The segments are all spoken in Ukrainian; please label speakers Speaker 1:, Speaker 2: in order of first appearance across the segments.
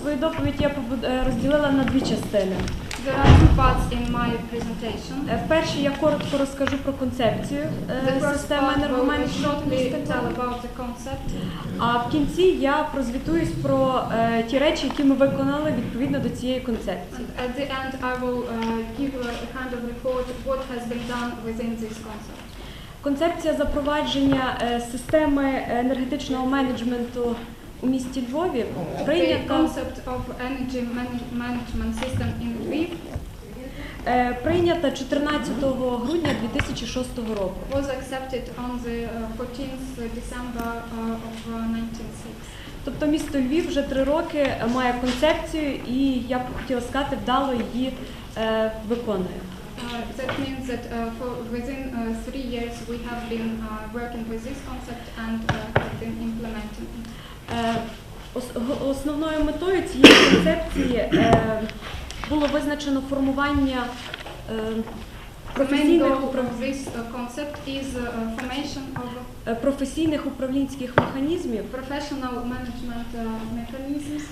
Speaker 1: Свою доповідь я е, розділила на дві частини.
Speaker 2: There are two parts in my presentation.
Speaker 1: Е, В першій я коротко розкажу про концепцію е, системи енергоменеджменту міста А в кінці я прозвітуюсь про ті речі, які ми виконали відповідно до цієї концепції.
Speaker 2: at the end I will give a kind of report what has been done within this concept.
Speaker 1: Концепція запровадження системи енергетичного менеджменту у місті Львові
Speaker 2: The
Speaker 1: прийнята,
Speaker 2: concept of energy management system in Lviv
Speaker 1: е, прийнята 14 грудня 2006 року.
Speaker 2: was accepted on the uh, 14th December uh, of uh, 1906.
Speaker 1: Тобто місто Львів вже три роки е, має концепцію, і я б хотіла сказати, вдало її е, виконує.
Speaker 2: Uh, that means that uh, for within uh, three years we have been uh, working with this concept and uh, have been implementing it.
Speaker 1: Е, Основною метою цієї концепції е, було визначено формування е, професійних,
Speaker 2: concept is formation of
Speaker 1: професійних управлінських механізмів.
Speaker 2: Professional management mechanisms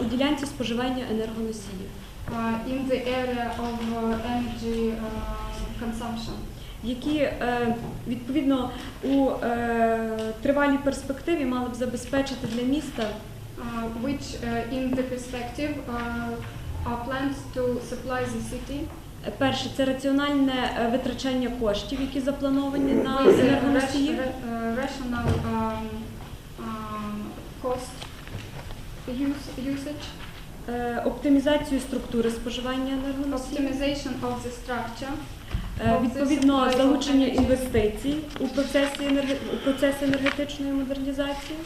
Speaker 1: у ділянці споживання енергоносіїв,
Speaker 2: in the area of energy consumption,
Speaker 1: які е, відповідно у е, тривалій перспективі мали б забезпечити для міста
Speaker 2: uh, which in the perspective are planned to supply the city?
Speaker 1: Е, перше це раціональне е, витрачання коштів, які заплановані на енергоносії.
Speaker 2: rational cost usage,
Speaker 1: Е, Оптимізацію структури споживання енергоносіїв,
Speaker 2: optimization of the structure,
Speaker 1: Е, відповідно
Speaker 2: supply of
Speaker 1: залучення інвестицій у процесі у процесі енергетичної модернізації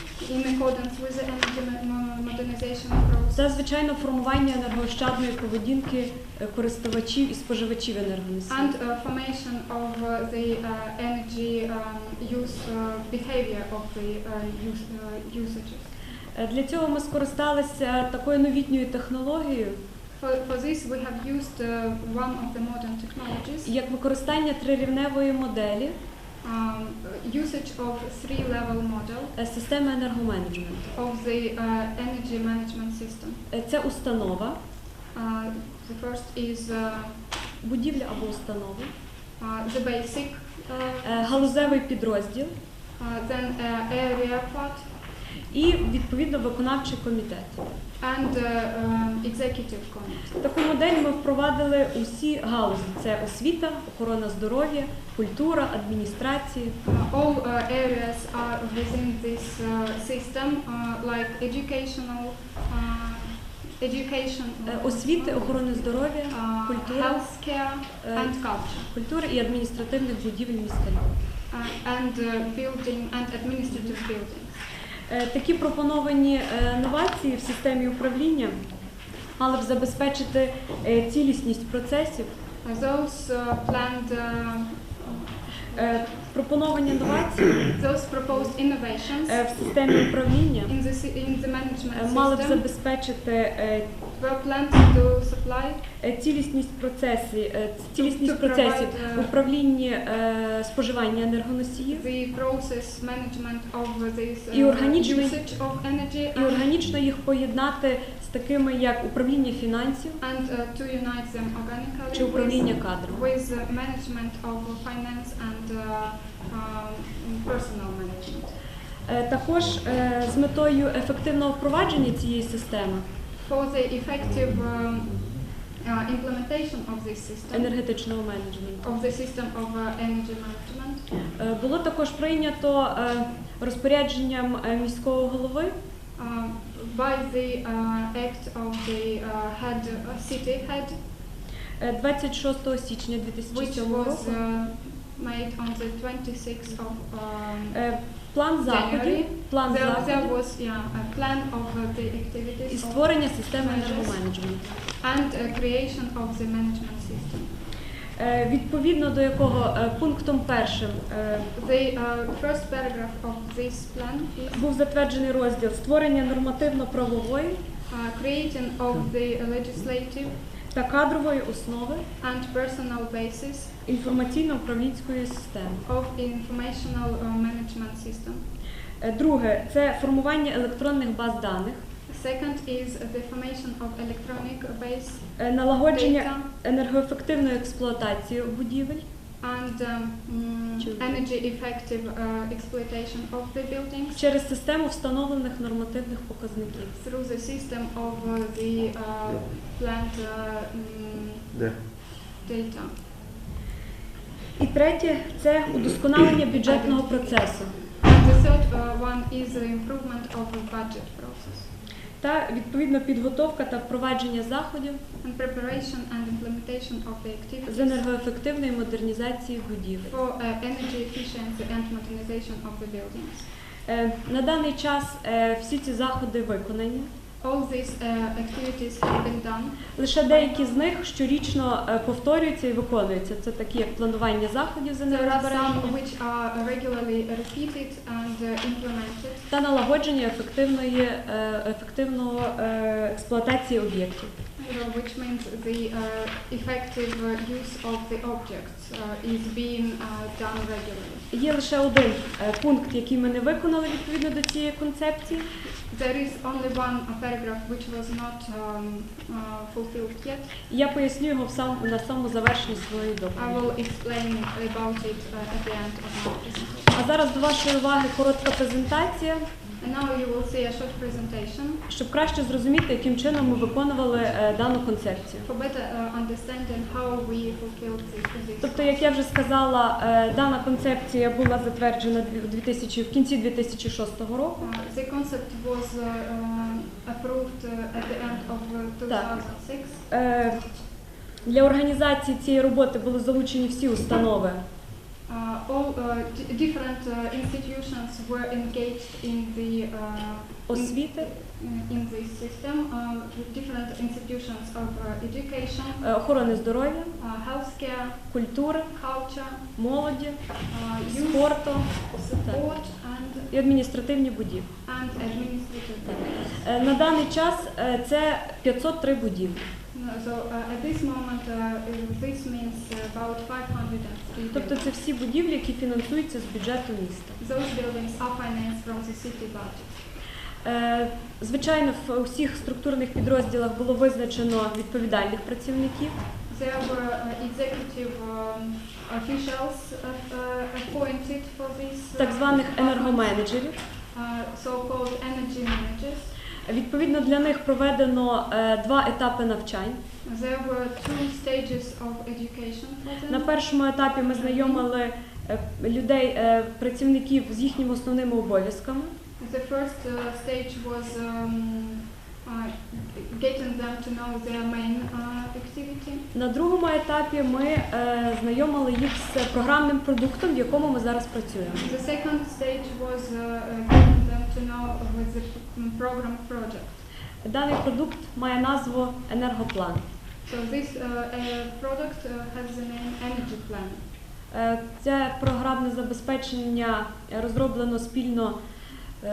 Speaker 2: mo-
Speaker 1: та звичайно формування енергоощадної поведінки е, користувачів і споживачів енергоносіїв.
Speaker 2: and uh, formation of the energy use behavior of the usages.
Speaker 1: Е, Для цього ми скористалися такою новітньою технологією,
Speaker 2: For, for this, we have used uh, one of the modern technologies,
Speaker 1: як використання трирівневої моделі
Speaker 2: um, usage of three-level model
Speaker 1: е, системи енергоменеджменту.
Speaker 2: of the uh, energy management system.
Speaker 1: Е, Це установа,
Speaker 2: Uh, the first is uh,
Speaker 1: будівля або установа,
Speaker 2: uh, the basic, uh,
Speaker 1: е, галузевий підрозділ
Speaker 2: uh, then uh, area part,
Speaker 1: і відповідно виконавчий комітет.
Speaker 2: and uh, um, executive committee.
Speaker 1: Таку модель ми впровадили усі галузі: це освіта, охорона здоров'я, культура, адміністрація.
Speaker 2: Uh, all uh, areas are within this uh, system, uh, like educational, uh, education,
Speaker 1: Е, Освіти, охорони здоров'я,
Speaker 2: uh,
Speaker 1: культура,
Speaker 2: healthcare,
Speaker 1: е,
Speaker 2: and culture,
Speaker 1: культури і адміністративних будівель міста Львова.
Speaker 2: uh, and uh, building and administrative buildings.
Speaker 1: Е, Такі пропоновані е, новації в системі управління мали б забезпечити е, цілісність процесів.
Speaker 2: Those uh, planned, uh,
Speaker 1: Пропоновані новації
Speaker 2: those proposed innovations
Speaker 1: в системі управління
Speaker 2: in the in the management system,
Speaker 1: мали б забезпечити е,
Speaker 2: supply
Speaker 1: е, цілісність процесів, цілісність процесів управлінні е, споживання енергоносіїв
Speaker 2: the process management of this
Speaker 1: І органічний-
Speaker 2: usage of energy
Speaker 1: і органічно їх поєднати з такими як управління фінансів
Speaker 2: and to unite them organically
Speaker 1: чи управління кадром.
Speaker 2: with management of finance and personal management.
Speaker 1: Також з метою ефективного впровадження цієї системи
Speaker 2: For the effective um, uh, implementation of this system,
Speaker 1: енергетичного менеджменту
Speaker 2: of the system of uh, energy management,
Speaker 1: е, було також прийнято е, розпорядженням е, міського голови
Speaker 2: uh, by the uh, act of the uh, head, uh, city head,
Speaker 1: е, 26 січня
Speaker 2: which
Speaker 1: 2007
Speaker 2: was uh, made on the 26th of um,
Speaker 1: Е, План заходів, план
Speaker 2: There, there
Speaker 1: заходів
Speaker 2: was yeah, a plan of uh, the
Speaker 1: і
Speaker 2: activities
Speaker 1: створення системи енергоменеджменту.
Speaker 2: and uh, creation of the management system.
Speaker 1: Е, Відповідно до якого е, пунктом першим е,
Speaker 2: The uh, first paragraph of this plan is
Speaker 1: був затверджений розділ створення нормативно-правової
Speaker 2: uh, creating of the legislative
Speaker 1: та кадрової основи
Speaker 2: and personal basis
Speaker 1: інформаційно-управлінської системи.
Speaker 2: of informational uh, management system.
Speaker 1: Е, Друге це формування електронних баз даних.
Speaker 2: Second is the formation of electronic base
Speaker 1: Е, Налагодження енергоефективної експлуатації будівель.
Speaker 2: And um, mm, energy effective uh, exploitation of the buildings
Speaker 1: через систему встановлених нормативних показників.
Speaker 2: through the system of uh, the uh, plant uh, mm, data.
Speaker 1: І третє це удосконалення бюджетного процесу
Speaker 2: And the third uh, one is the improvement of the budget process
Speaker 1: та відповідно підготовка та впровадження заходів
Speaker 2: and preparation and implementation of the
Speaker 1: з енергоефективної модернізації будівель.
Speaker 2: for uh, energy efficiency and modernization of the buildings.
Speaker 1: Е, На даний час е, всі ці заходи виконані.
Speaker 2: All these uh, activities have been done.
Speaker 1: Лише деякі з них щорічно е, повторюються і виконуються. Це такі як планування заходів
Speaker 2: за uh, implemented,
Speaker 1: та налагодження ефективної ефективної е, експлуатації об'єктів.
Speaker 2: You which means the uh, effective uh, use of the objects uh, is being uh, done regularly.
Speaker 1: Є лише один е, пункт, який ми не виконали відповідно до цієї концепції.
Speaker 2: There is only one uh, paragraph which was not um, uh, fulfilled yet.
Speaker 1: Я поясню його в сам на самому завершенні своєї доповіді.
Speaker 2: I will explain about it uh, at the end of my presentation.
Speaker 1: А зараз до вашої уваги коротка презентація,
Speaker 2: And now you will see a short presentation
Speaker 1: щоб краще зрозуміти, яким чином ми виконували е, дану концепцію.
Speaker 2: for better uh, understanding how we fulfilled this. this
Speaker 1: Тобто, як я вже сказала, е, дана концепція була затверджена дві- у 2000, в кінці 2006 року.
Speaker 2: Uh, the concept was uh, uh, approved uh, at the end of uh, 2006.
Speaker 1: Е, Для організації цієї роботи були залучені всі установи
Speaker 2: all uh, different uh, institutions were engaged in the uh, in,
Speaker 1: освіти,
Speaker 2: in this system. Uh, different institutions of uh, education,
Speaker 1: е, охорони здоров'я,
Speaker 2: uh, healthcare,
Speaker 1: культури,
Speaker 2: culture,
Speaker 1: молоді,
Speaker 2: uh,
Speaker 1: спорту
Speaker 2: and
Speaker 1: і адміністративні будівлі.
Speaker 2: and administrative.
Speaker 1: Е, На даний час е, це 503 будівлі.
Speaker 2: No, So uh, at this moment, uh, this means about 503
Speaker 1: Тобто це всі будівлі, які фінансуються з бюджету міста.
Speaker 2: Those buildings are financed from the city budget.
Speaker 1: Е, Звичайно, в усіх структурних підрозділах було визначено відповідальних працівників.
Speaker 2: There were uh, executive um, officials uh, uh, appointed for this. uh,
Speaker 1: так званих енергоменеджерів.
Speaker 2: uh, so-called energy managers.
Speaker 1: Відповідно, для них проведено е, два етапи навчань.
Speaker 2: There were two stages of education
Speaker 1: На першому етапі ми знайомили е, людей, е, працівників з їхніми основними обов'язками.
Speaker 2: The first stage was um, getting them to know their main activity.
Speaker 1: На другому етапі ми е, знайомили їх з програмним продуктом, в якому ми зараз працюємо.
Speaker 2: The second stage was uh, getting them to know with the program project.
Speaker 1: Даний продукт має назву енергоплан.
Speaker 2: So this uh, uh, product has the name Energy Plan.
Speaker 1: Е, Це програмне забезпечення розроблено спільно е,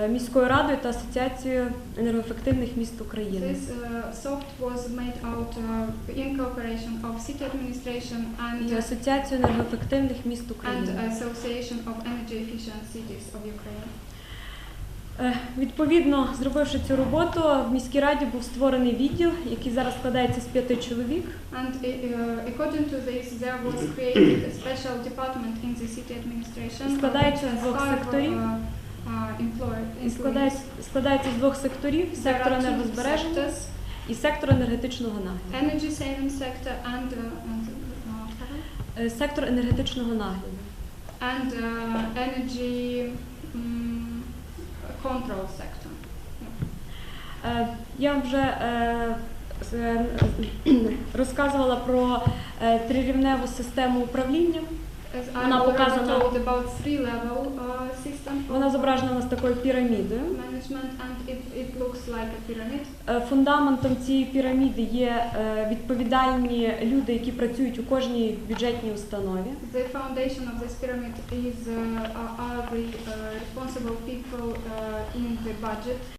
Speaker 1: міською радою та асоціацією енергоефективних міст України.
Speaker 2: This uh, soft was made out uh, in cooperation of city administration and
Speaker 1: асоціацією енергоефективних міст
Speaker 2: and
Speaker 1: України.
Speaker 2: Association of Energy Efficient Cities of Ukraine.
Speaker 1: Е, Відповідно, зробивши цю роботу, в міській раді був створений відділ, який зараз складається з п'яти чоловік.
Speaker 2: And according to this, there was created a special department in the city administration.
Speaker 1: Складається з двох секторів.
Speaker 2: Uh, uh,
Speaker 1: складається, складається з двох секторів: сектор енергозбереження і сектор енергетичного нагляду.
Speaker 2: uh, uh,
Speaker 1: Е, Сектор енергетичного нагляду.
Speaker 2: and uh, energy mm, control sector.
Speaker 1: Е, Я вже е, розказувала про трирівневу систему управління. Вона показана.
Speaker 2: uh,
Speaker 1: Вона зображена у нас такою пірамідою. Е, Фундаментом цієї піраміди є е, відповідальні люди, які працюють у кожній бюджетній установі.
Speaker 2: The foundation of this pyramid is uh, are the uh, responsible people uh, in the budget